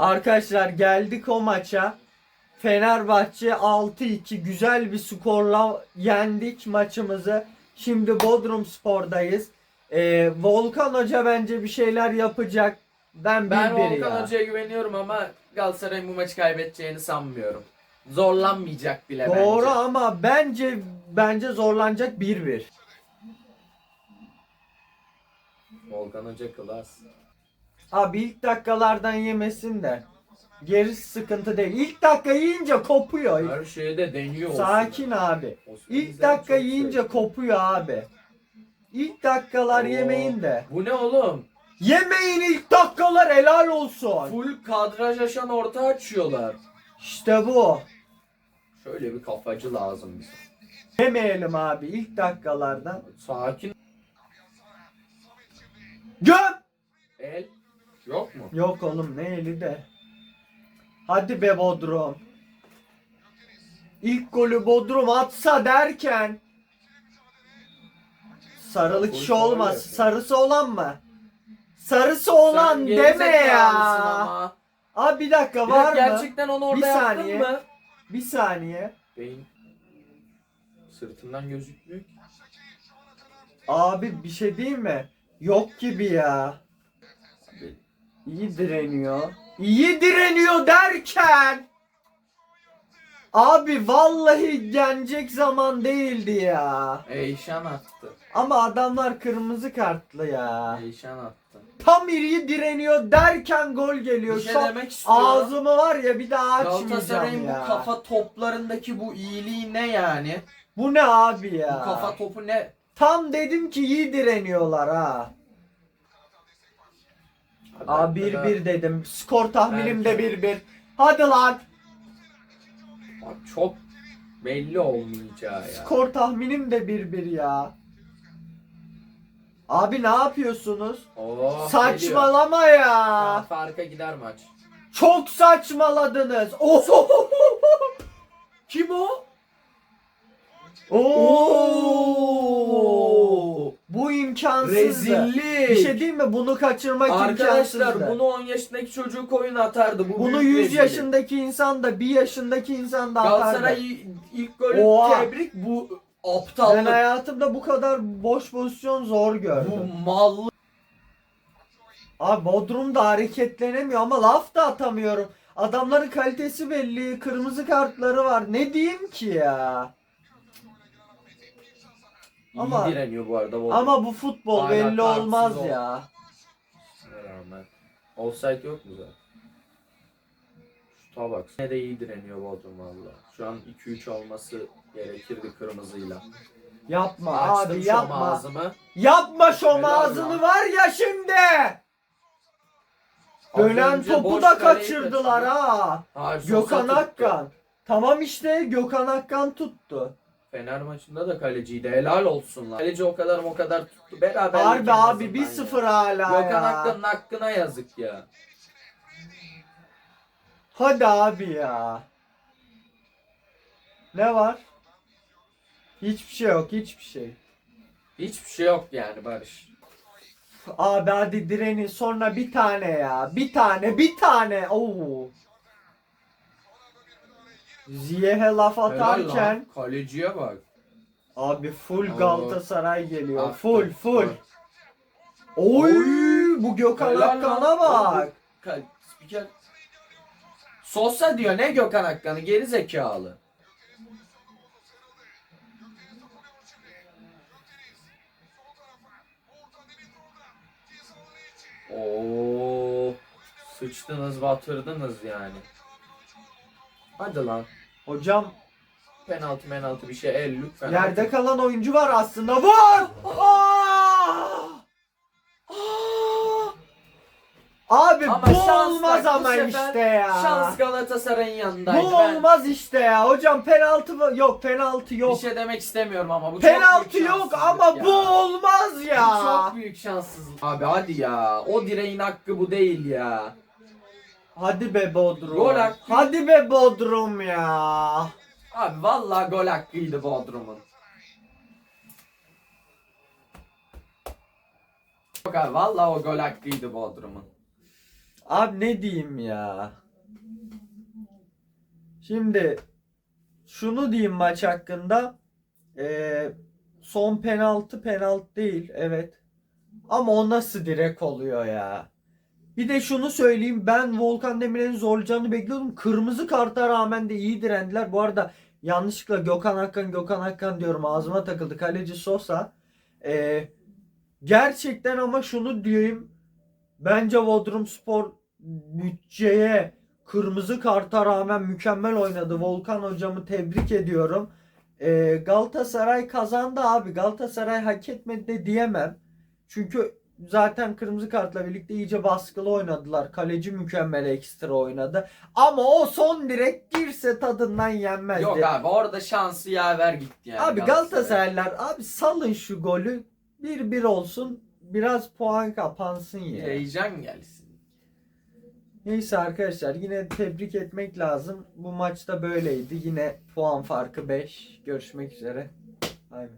Arkadaşlar geldik o maça. Fenerbahçe 6-2 güzel bir skorla yendik maçımızı. Şimdi Bodrum Spor'dayız. Ee, Volkan Hoca bence bir şeyler yapacak. Ben, Ben Volkan ya. Hoca'ya güveniyorum ama Galatasaray'ın bu maçı kaybedeceğini sanmıyorum. Zorlanmayacak bile Doğru bence. ama bence bence zorlanacak 1-1. Volkan Hoca klas. Abi ilk dakikalardan yemesin de. Gerisi sıkıntı değil. İlk dakika yiyince kopuyor. Her şeyde deniyor. Sakin abi. İlk dakika yiyince kopuyor abi. İlk dakikalar yemeyin de. Bu ne oğlum? Yemeyin ilk dakikalar helal olsun. Full kadraj aşan orta açıyorlar. İşte bu. Şöyle bir kafacı lazım bize. Yemeyelim abi ilk dakikalardan. Sakin. Göm! Yok oğlum ne eli de. Hadi be Bodrum. İlk golü Bodrum atsa derken sarılı kişi olmaz. Sarısı olan mı? Sarısı olan Sen deme ya. ama. Abi bir dakika Bir var dakika, mı? gerçekten onu orada Bir yaptın saniye. mı? Bir saniye. Beyin sırtından gözükmüyor ki. Abi bir şey değil mi? Yok gibi ya. İyi direniyor. İyi direniyor derken Abi vallahi yenecek zaman değildi ya. Eyşan attı. Ama adamlar kırmızı kartlı ya. Eyşan attı. Tam iyi direniyor derken gol geliyor. Bir şey demek istiyorum. ağzımı var ya bir daha açmayacağım Galatasaray'ın ya. bu kafa toplarındaki bu iyiliği ne yani? Bu ne abi ya? Bu kafa topu ne? Tam dedim ki iyi direniyorlar ha. Aa 1-1 dedim. Skor tahminim de Belki. 1-1. Hadi lan. Bak çok belli olmayacağı ya. Skor tahminim de 1-1 ya. Abi ne yapıyorsunuz? Oh, Saçmalama ya. Farka gider maç. Çok saçmaladınız. Oh. Kim o? Oo. Bu imkansızdı. Rezillik. Bir şey değil mi? Bunu kaçırmak Arkadaşlar imkansızdı. bunu 10 yaşındaki çocuk oyun atardı. Bu Bunu büyük 100 rezillik. yaşındaki insan da 1 yaşındaki insan da atardı. Galatasaray ilk golü Oha. tebrik bu Ben aptallık. hayatımda bu kadar boş pozisyon zor Bu gördüm. mallık. Abi Bodrum'da hareketlenemiyor ama laf da atamıyorum. Adamların kalitesi belli. Kırmızı kartları var. Ne diyeyim ki ya? Ama, İyi direniyor bu arada. Volkan. Ama bu futbol Hala belli tartışsız olmaz ol. ya. Buna rağmen. Offside yok mu zaten? Şuta bak. Ne de iyi direniyor Bodrum valla. Şu an 2-3 olması gerekirdi kırmızıyla. Yapma Açtım abi şu yapma. ağzımı. Yapma şu Helal ağzını lan. var ya şimdi. Az Dönen önce topu boş da kaleyi kaçırdılar kaçırdı. ha. Hayır, Gökhan. Akkan. Tamam işte Gökhan Akkan tuttu. Fener maçında da kaleciydi. Helal olsun lan. Kaleci o kadar o kadar tuttu. Beraber Harbi abi 1-0 hala Gökhan ya. Akkan'ın hakkına yazık ya. Hadi abi ya. Ne var? Hiçbir şey yok, hiçbir şey. Hiçbir şey yok yani Barış. Abi hadi direni sonra bir tane ya. Bir tane, bir tane. Oo. Ziyeh'e laf Helal atarken lan. Kaleciye bak. abi full Oo. Galatasaray geliyor. Attı. Full, full. Oy, bu Gökhan Helal Akkan'a bak. Kal- Spiker. Sosa diyor ne Gökhan Akkan'ı geri zekalı. Oo, sıçtınız batırdınız yani. Hadi lan. Hocam Penaltı penaltı bir şey el lütfen. yerde kalan oyuncu var aslında. Vur! Aa! Abi Ama bu şans olmaz bak, bu ama sefer işte ya. Şans Galatasaray'ın yanındaydı. Bu Ben olmaz işte ya. Hocam penaltı mı? Yok penaltı bir yok. şey demek istemiyorum ama bu penaltı çok büyük yok şanssızlık ama ya. bu olmaz Bu ya. çok büyük şanssızlık. Abi hadi ya. O direğin hakkı bu değil ya. Hadi be Bodrum. Gol hakkı. Hadi be Bodrum ya. Abi vallahi gol hakkıydı Bodrum'un. Yok abi vallahi o gol hakkıydı Bodrum'un. Abi ne diyeyim ya. Şimdi şunu diyeyim maç hakkında. Ee, son penaltı penaltı değil. Evet. Ama o nasıl direkt oluyor ya. Bir de şunu söyleyeyim. Ben Volkan Demirel'in zorlayacağını bekliyordum. Kırmızı karta rağmen de iyi direndiler. Bu arada yanlışlıkla Gökhan Akkan Gökhan Akkan diyorum. Ağzıma takıldı. Kaleci Sosa. Ee, gerçekten ama şunu diyeyim. Bence Bodrum Spor bütçeye kırmızı karta rağmen mükemmel oynadı. Volkan hocamı tebrik ediyorum. Ee, Galatasaray kazandı abi. Galatasaray hak etmedi de diyemem. Çünkü zaten kırmızı kartla birlikte iyice baskılı oynadılar. Kaleci mükemmel ekstra oynadı. Ama o son direkt girse tadından yenmezdi. Yok abi orada şansı yaver gitti yani. Abi Galatasaraylılar abi salın şu golü. 1-1 olsun. Biraz puan kapansın ya. heyecan gelsin. Neyse arkadaşlar yine tebrik etmek lazım. Bu maçta böyleydi. Yine puan farkı 5. Görüşmek üzere. Bay.